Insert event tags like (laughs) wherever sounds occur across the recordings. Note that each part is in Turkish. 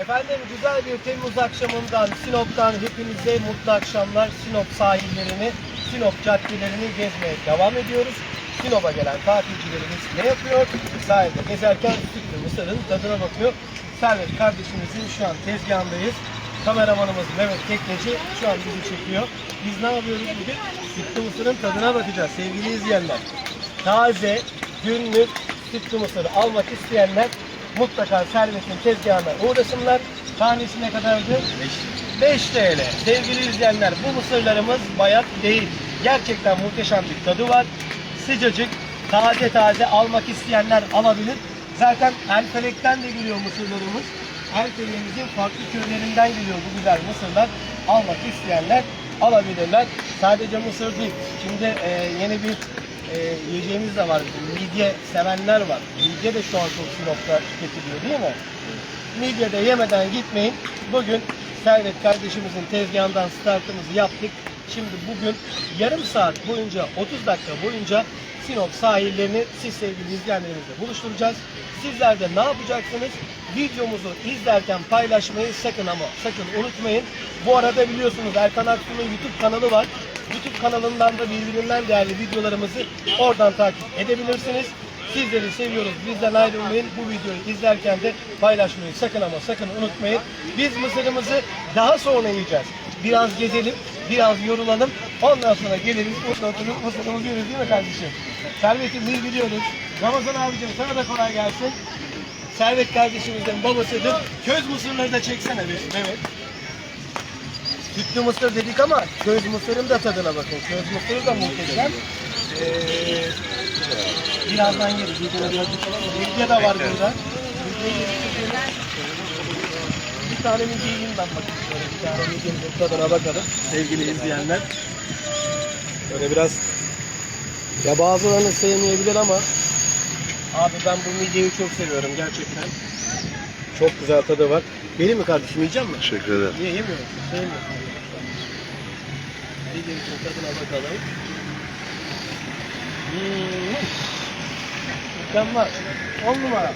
Efendim güzel bir Temmuz akşamından Sinop'tan hepinize mutlu akşamlar. Sinop sahillerini, Sinop caddelerini gezmeye devam ediyoruz. Sinop'a gelen tatilcilerimiz ne yapıyor? Sahilde gezerken sütlü mısırın tadına bakıyor. Servet kardeşimizin şu an tezgahındayız. Kameramanımız Mehmet Tekneci şu an bizi çekiyor. Biz ne yapıyoruz bugün? Sütlü mısırın tadına bakacağız sevgili izleyenler. Taze, günlük sütlü mısırı almak isteyenler mutlaka Servet'in tezgahına uğrasınlar. Tanesi ne kadardı? 5 TL. Sevgili izleyenler bu mısırlarımız bayat değil. Gerçekten muhteşem bir tadı var. Sıcacık, taze taze almak isteyenler alabilir. Zaten Erfelek'ten de geliyor mısırlarımız. Erfelek'imizin farklı köylerinden geliyor bu güzel mısırlar. Almak isteyenler alabilirler. Sadece mısır değil. Şimdi e, yeni bir e, yiyeceğimiz de var. Midye sevenler var. Midye de şu an çok Sinop'ta tüketiliyor değil mi? Midye de yemeden gitmeyin. Bugün Servet kardeşimizin tezgahından startımızı yaptık. Şimdi bugün yarım saat boyunca, 30 dakika boyunca Sinop sahillerini siz sevgili izleyenlerimizle buluşturacağız. Sizler de ne yapacaksınız? Videomuzu izlerken paylaşmayı sakın ama sakın unutmayın. Bu arada biliyorsunuz Erkan Aksu'nun YouTube kanalı var. YouTube kanalından da birbirinden değerli videolarımızı oradan takip edebilirsiniz. Sizleri seviyoruz. Bizden ayrılmayın. Bu videoyu izlerken de paylaşmayı sakın ama sakın unutmayın. Biz mısırımızı daha sonra yiyeceğiz. Biraz gezelim, biraz yorulalım. Ondan sonra geliriz, oturup mısırımızı yiyoruz değil mi kardeşim? Servet'im biz gidiyoruz. Ramazan abicim sana da kolay gelsin. Servet kardeşimizin babasıdır. Köz mısırları da çeksene bir Mehmet. Sütlü mısır dedik ama köz mısırın da tadına bakın. Köz mısırı da muhteşem. Ee, birazdan yeriz. Videoda biraz Midye de var burada. Bir tane midye yiyeyim ben bakayım. Şöyle bir tane midyenin tadına bakalım. Sevgili izleyenler. Böyle biraz ya bazılarını sevmeyebilir ama abi ben bu midyeyi çok seviyorum gerçekten. Çok güzel tadı var. Benim mi kardeşim yiyecek mi? Teşekkür ederim. Niye yemiyorsun? Sevmiyorsun. Midyenin tadına bakalım. Hmm. Mükemmel. On numara.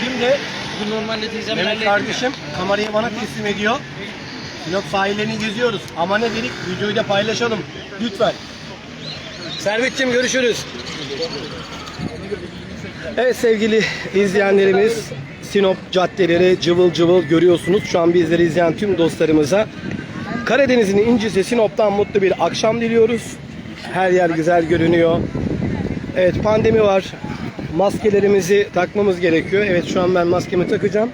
Şimdi Bu normalde teyzem Mehmet kardeşim kamerayı bana teslim ediyor. Sinop sahillerini geziyoruz. Ama ne dedik? Videoyu da paylaşalım. Lütfen. Servetciğim görüşürüz. Evet sevgili izleyenlerimiz Sinop caddeleri cıvıl cıvıl görüyorsunuz. Şu an bizleri izleyen tüm dostlarımıza Karadeniz'in incisi Sinop'tan mutlu bir akşam diliyoruz. Her yer güzel görünüyor. Evet pandemi var. Maskelerimizi takmamız gerekiyor. Evet şu an ben maskemi takacağım.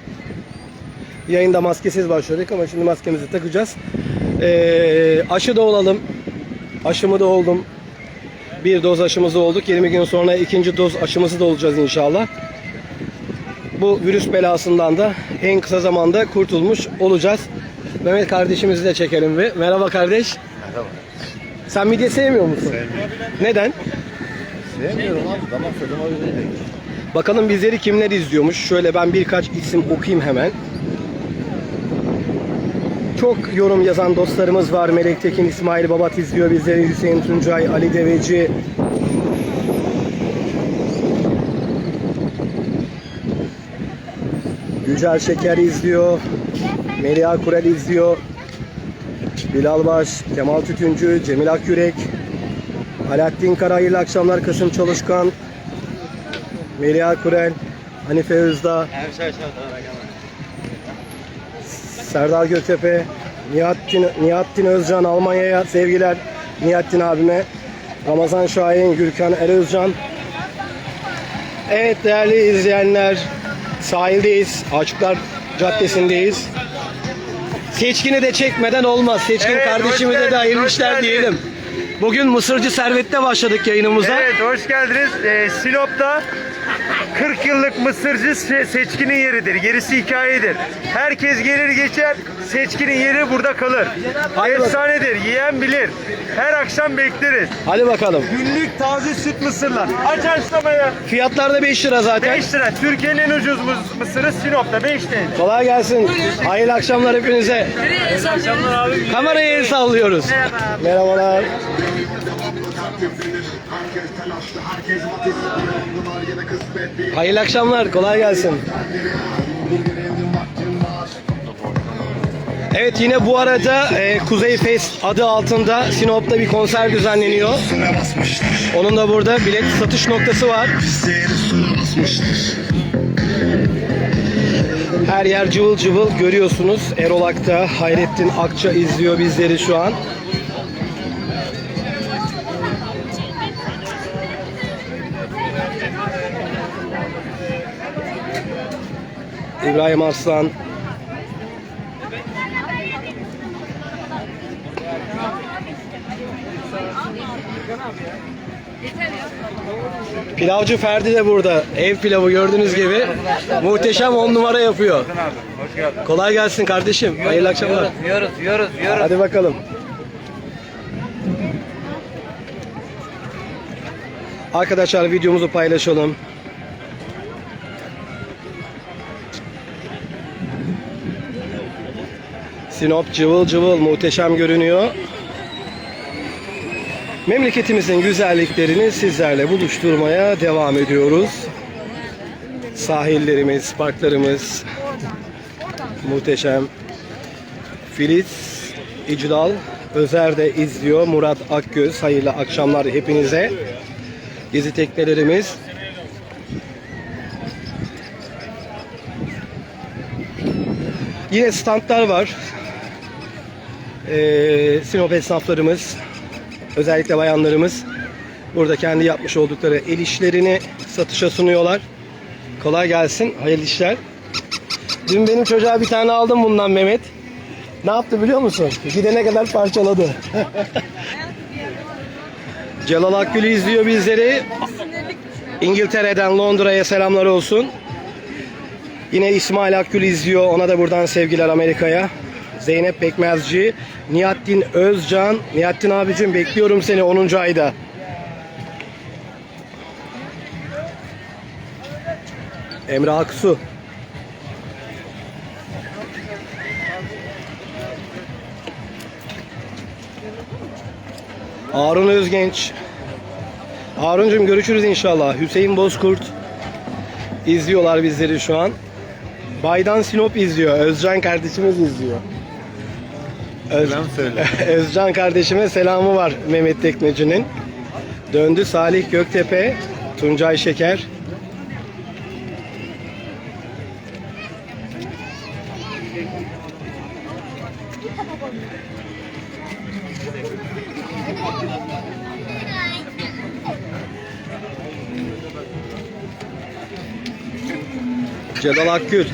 Yayında maskesiz başladık ama şimdi maskemizi takacağız. Ee, aşı da olalım. Aşımı da oldum. Bir doz aşımızı olduk. 20 gün sonra ikinci doz aşımızı da olacağız inşallah. Bu virüs belasından da en kısa zamanda kurtulmuş olacağız. Mehmet kardeşimizi de çekelim bir. Merhaba kardeş. Merhaba. Sen midye sevmiyor musun? Sevmiyorum. Neden? Sevmiyorum abi. Damak tadıma göre değil. Bakalım bizleri kimler izliyormuş. Şöyle ben birkaç isim okuyayım hemen. Çok yorum yazan dostlarımız var. Melek Tekin, İsmail Babat izliyor bizleri. Hüseyin Tuncay, Ali Deveci. Yücel Şeker izliyor. Melia Kurel izliyor. Bilal Baş, Kemal Tütüncü, Cemil Akyürek, Alaaddin Kara, hayırlı akşamlar Kasım Çalışkan, Melia Kurel, Hanife Özdağ, Serdar Göktepe, Nihattin, Nihattin Özcan Almanya'ya sevgiler Nihattin abime. Ramazan Şahin, Gürkan Erözcan. Evet değerli izleyenler sahildeyiz. Açıklar Caddesi'ndeyiz. Seçkini de çekmeden olmaz. Seçkin Evet, kardeşimize de hayırlı işler diyelim. Bugün Mısırcı Servet'te başladık yayınımıza. Evet hoş geldiniz. Ee, Sinop'ta 40 yıllık mısırcı se- seçkinin yeridir. Gerisi hikayedir. Herkes gelir geçer. Seçkinin yeri burada kalır. Hadi bakalım. Efsanedir. Yiyen bilir. Her akşam bekleriz. Hadi bakalım. Günlük taze süt mısırlar. Aç açlamayı. Fiyatlar da 5 lira zaten. 5 lira. Türkiye'nin en ucuz mıs- mısırı Sinop'ta 5 TL. Kolay gelsin. Hayırlı akşamlar hepinize. Kameraya el sallıyoruz. Merhabalar. Hayırlı akşamlar, kolay gelsin. Evet yine bu arada e, Kuzey Fest adı altında Sinop'ta bir konser düzenleniyor. Onun da burada bilet satış noktası var. Her yer cıvıl cıvıl görüyorsunuz. Erol Ak'ta Hayrettin Akça izliyor bizleri şu an. İbrahim Arslan. Pilavcı Ferdi de burada. Ev pilavı gördüğünüz gibi. Muhteşem on numara yapıyor. Kolay gelsin kardeşim. Hayırlı akşamlar. Yiyoruz, yiyoruz, yiyoruz. Hadi bakalım. Arkadaşlar videomuzu paylaşalım. Sinop cıvıl cıvıl muhteşem görünüyor. Memleketimizin güzelliklerini sizlerle buluşturmaya devam ediyoruz. Sahillerimiz, parklarımız muhteşem. Filiz İclal Özer de izliyor. Murat Akgöz hayırlı akşamlar hepinize. Gezi teknelerimiz Yine standlar var. Ee, Sinop esnaflarımız, özellikle bayanlarımız burada kendi yapmış oldukları el işlerini satışa sunuyorlar. Kolay gelsin, hayırlı işler. Dün benim çocuğa bir tane aldım bundan Mehmet. Ne yaptı biliyor musun? Gidene kadar parçaladı. (laughs) Celal Akgül izliyor bizleri. İngiltere'den Londra'ya selamlar olsun. Yine İsmail Akgül izliyor. Ona da buradan sevgiler Amerika'ya. Zeynep Pekmezci, Nihattin Özcan. Nihattin abicim bekliyorum seni 10. ayda. Emre Aksu. Harun Özgenç. Harun'cum görüşürüz inşallah. Hüseyin Bozkurt. izliyorlar bizleri şu an. Baydan Sinop izliyor. Özcan kardeşimiz izliyor. Öz- Selam söyle. (laughs) Özcan kardeşime selamı var Mehmet Tekneci'nin. Döndü Salih Göktepe, Tuncay Şeker. Celal Akgül.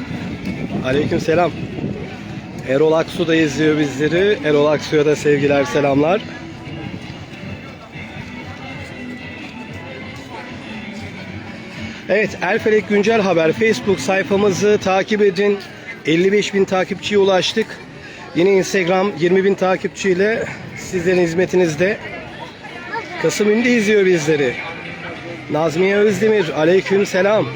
Aleyküm selam. Erol Aksu da izliyor bizleri. Erol Aksu'ya da sevgiler, selamlar. Evet, Elfelek Güncel Haber Facebook sayfamızı takip edin. 55 bin takipçiye ulaştık. Yine Instagram 20 bin takipçiyle sizlerin hizmetinizde. Kasım Ünlü izliyor bizleri. Nazmiye Özdemir, aleyküm selam.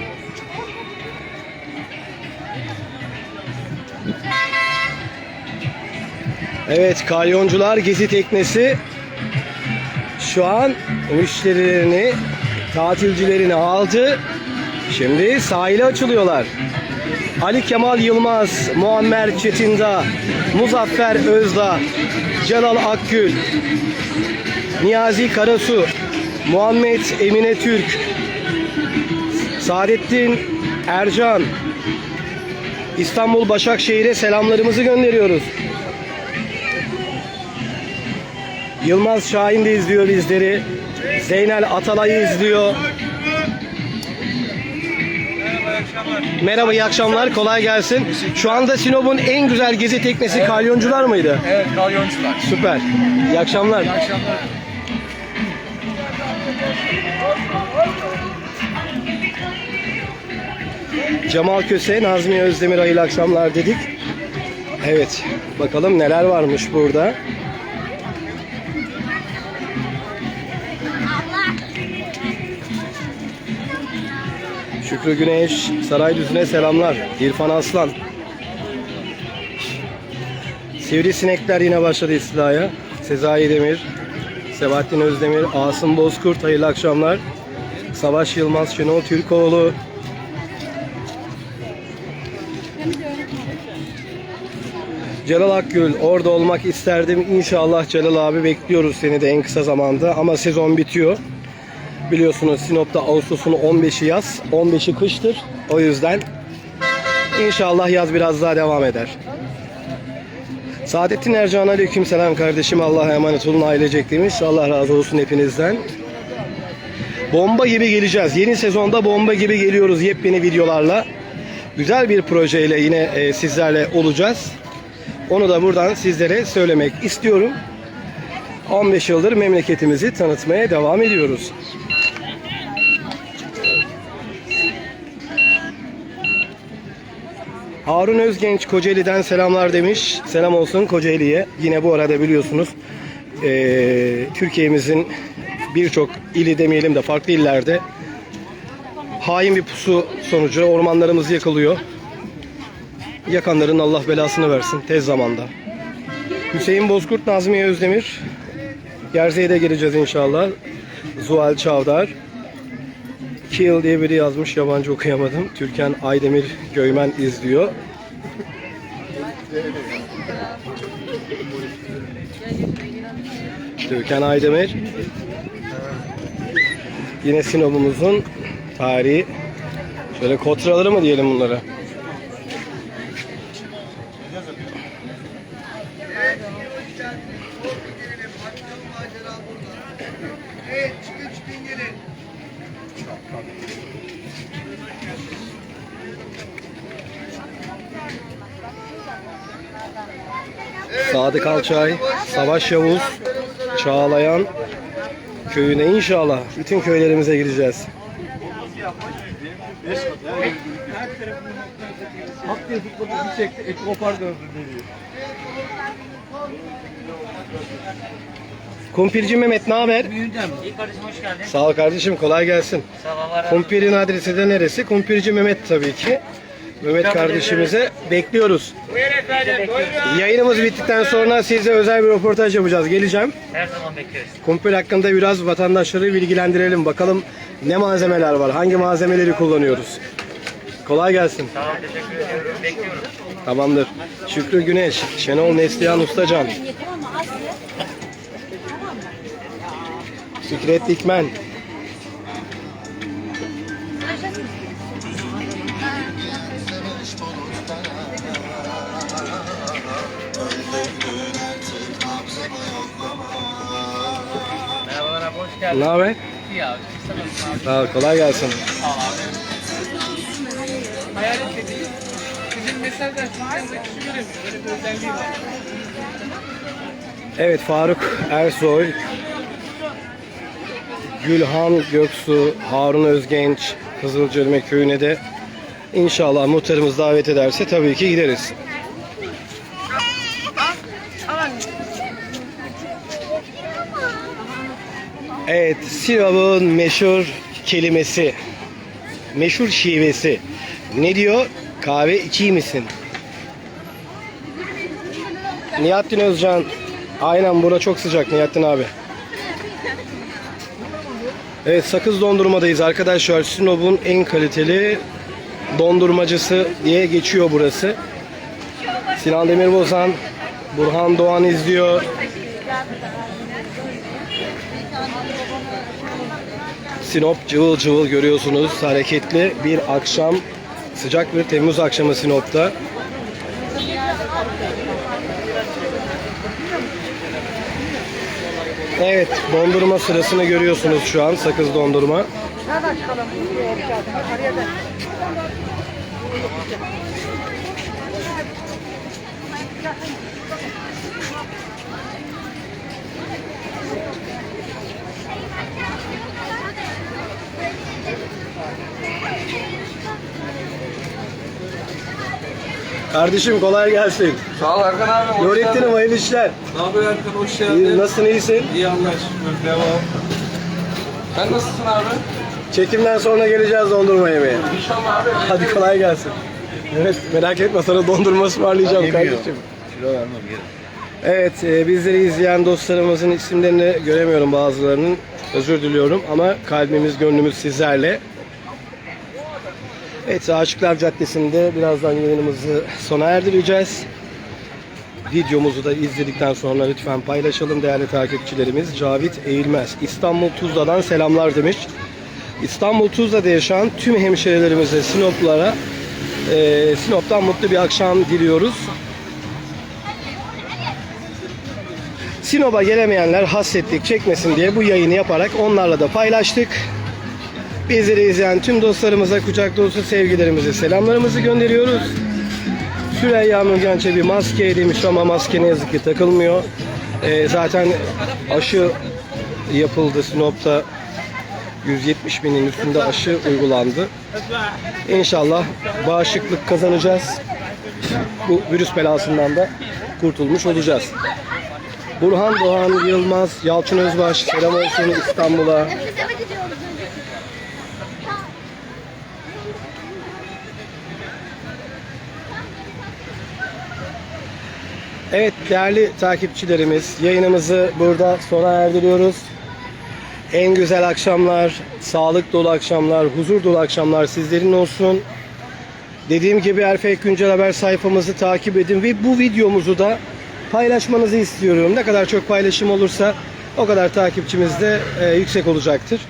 Evet, kalyoncular gezi teknesi şu an müşterilerini, tatilcilerini aldı. Şimdi sahile açılıyorlar. Ali Kemal Yılmaz, Muammer Çetindağ, Muzaffer Özdağ, Celal Akgül, Niyazi Karasu, Muhammed Emine Türk, Saadettin Ercan, İstanbul Başakşehir'e selamlarımızı gönderiyoruz. Yılmaz Şahin de izliyor bizleri. Zeynel Atalay'ı izliyor. Merhaba, iyi akşamlar. Kolay gelsin. Şu anda Sinop'un en güzel gezi teknesi kalyoncular mıydı? Evet, kalyoncular. Süper. İyi akşamlar. Akşamlar. Cemal Köse, Nazmi Özdemir hayırlı akşamlar dedik. Evet, bakalım neler varmış burada. Şükrü Güneş, Saraydüzü'ne selamlar. İrfan Aslan. Sivrisinekler yine başladı istilaya. Sezai Demir, Sebahattin Özdemir, Asım Bozkurt hayırlı akşamlar. Savaş Yılmaz, Şenol Türkoğlu, Celal Akgül orada olmak isterdim. İnşallah Celal abi bekliyoruz seni de en kısa zamanda ama sezon bitiyor. Biliyorsunuz Sinop'ta Ağustos'un 15'i yaz, 15'i kıştır. O yüzden inşallah yaz biraz daha devam eder. Saadettin Ercan aleyküm selam kardeşim. Allah'a emanet olun ailecek demiş. Allah razı olsun hepinizden. Bomba gibi geleceğiz. Yeni sezonda bomba gibi geliyoruz yepyeni videolarla. Güzel bir projeyle yine e, sizlerle olacağız. Onu da buradan sizlere söylemek istiyorum. 15 yıldır memleketimizi tanıtmaya devam ediyoruz. Harun Özgenç Kocaeli'den selamlar demiş. Selam olsun Kocaeli'ye. Yine bu arada biliyorsunuz eee, Türkiye'mizin birçok ili demeyelim de farklı illerde hain bir pusu sonucu ormanlarımız yakılıyor. Yakanların Allah belasını versin tez zamanda. Hüseyin Bozkurt, Nazmiye Özdemir. Gerze'ye de geleceğiz inşallah. Zuhal Çavdar. Kill diye biri yazmış yabancı okuyamadım. Türkan Aydemir Göymen izliyor. Türkan Aydemir. Yine Sinop'umuzun tarihi. Şöyle kotraları mı diyelim bunlara? Sadık Alçay, Savaş Yavuz, Çağlayan köyüne inşallah bütün köylerimize gideceğiz. Kumpirci Mehmet ne haber? İyi kardeşim hoş geldin. Sağ ol kardeşim kolay gelsin. Sağ ol. Kumpir'in adresi de neresi? Kumpirci Mehmet tabii ki. Mehmet kardeşimize bekliyoruz. Yayınımız bittikten sonra size özel bir röportaj yapacağız. Geleceğim. Her zaman bekliyoruz. Kumpir hakkında biraz vatandaşları bilgilendirelim. Bakalım ne malzemeler var, hangi malzemeleri kullanıyoruz. Kolay gelsin. Sağ ol teşekkür ediyorum. Bekliyoruz. Tamamdır. Şükrü Güneş, Şenol Neslihan Ustacan, Fikret Dikmen, geldin. ne haber? İyi abi. Sağ ol, kolay gelsin. Sağ ol abi. Hayalet dediğim sizin sizden kişi göremiyor. Böyle bir özelliği var. Evet Faruk Ersoy, Gülhan Göksu, Harun Özgenç, Kızılcırme köyüne de inşallah muhtarımız davet ederse tabii ki gideriz. Evet, Sinop'un meşhur kelimesi, meşhur şivesi. Ne diyor? Kahve içeyim misin? Nihattin Özcan. Aynen bura çok sıcak Nihattin abi. Evet sakız dondurmadayız arkadaşlar. Sinop'un en kaliteli dondurmacısı diye geçiyor burası. Sinan Demirbozan, Burhan Doğan izliyor. Sinop cıvıl cıvıl görüyorsunuz. Hareketli bir akşam. Sıcak bir Temmuz akşamı Sinop'ta. Evet, dondurma sırasını görüyorsunuz şu an. Sakız dondurma. Kardeşim kolay gelsin. Sağ ol Erkan abi. hoş Nurettin'im hayırlı işler. Ne haber Erkan? Hoş İyi, geldin. nasılsın iyisin? İyi Allah şükür. Devam. Sen nasılsın abi? Çekimden sonra geleceğiz dondurma yemeye. İnşallah abi. Hadi kolay gelsin. Evet merak etme sana dondurma ısmarlayacağım kardeşim. Evet e, bizleri izleyen dostlarımızın isimlerini göremiyorum bazılarının. Özür diliyorum ama kalbimiz gönlümüz sizlerle. Evet Aşıklar Caddesi'nde birazdan yayınımızı sona erdireceğiz. Videomuzu da izledikten sonra lütfen paylaşalım değerli takipçilerimiz. Cavit Eğilmez İstanbul Tuzla'dan selamlar demiş. İstanbul Tuzla'da yaşayan tüm hemşehrilerimize, Sinoplara e, Sinop'tan mutlu bir akşam diliyoruz. Sinop'a gelemeyenler hasretlik çekmesin diye bu yayını yaparak onlarla da paylaştık. Bizleri izleyen tüm dostlarımıza kucak dolusu sevgilerimizi, selamlarımızı gönderiyoruz. Süreyya Nurgenç'e bir maske demiş ama maske ne yazık ki takılmıyor. Ee, zaten aşı yapıldı Sinop'ta 170 binin üstünde aşı uygulandı. İnşallah bağışıklık kazanacağız. Bu virüs belasından da kurtulmuş olacağız. Burhan Doğan Yılmaz, Yalçın Özbaş, selam olsun İstanbul'a. Evet değerli takipçilerimiz yayınımızı burada sona erdiriyoruz. En güzel akşamlar, sağlık dolu akşamlar, huzur dolu akşamlar sizlerin olsun. Dediğim gibi Erfek Güncel Haber sayfamızı takip edin ve bu videomuzu da paylaşmanızı istiyorum. Ne kadar çok paylaşım olursa o kadar takipçimiz de e, yüksek olacaktır.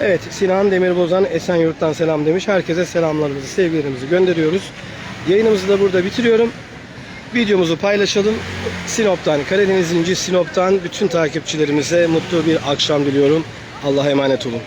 Evet Sinan Demirbozan Esenyurt'tan selam demiş. Herkese selamlarımızı, sevgilerimizi gönderiyoruz. Yayınımızı da burada bitiriyorum. Videomuzu paylaşalım. Sinop'tan, Karadeniz İnci Sinop'tan bütün takipçilerimize mutlu bir akşam diliyorum. Allah'a emanet olun.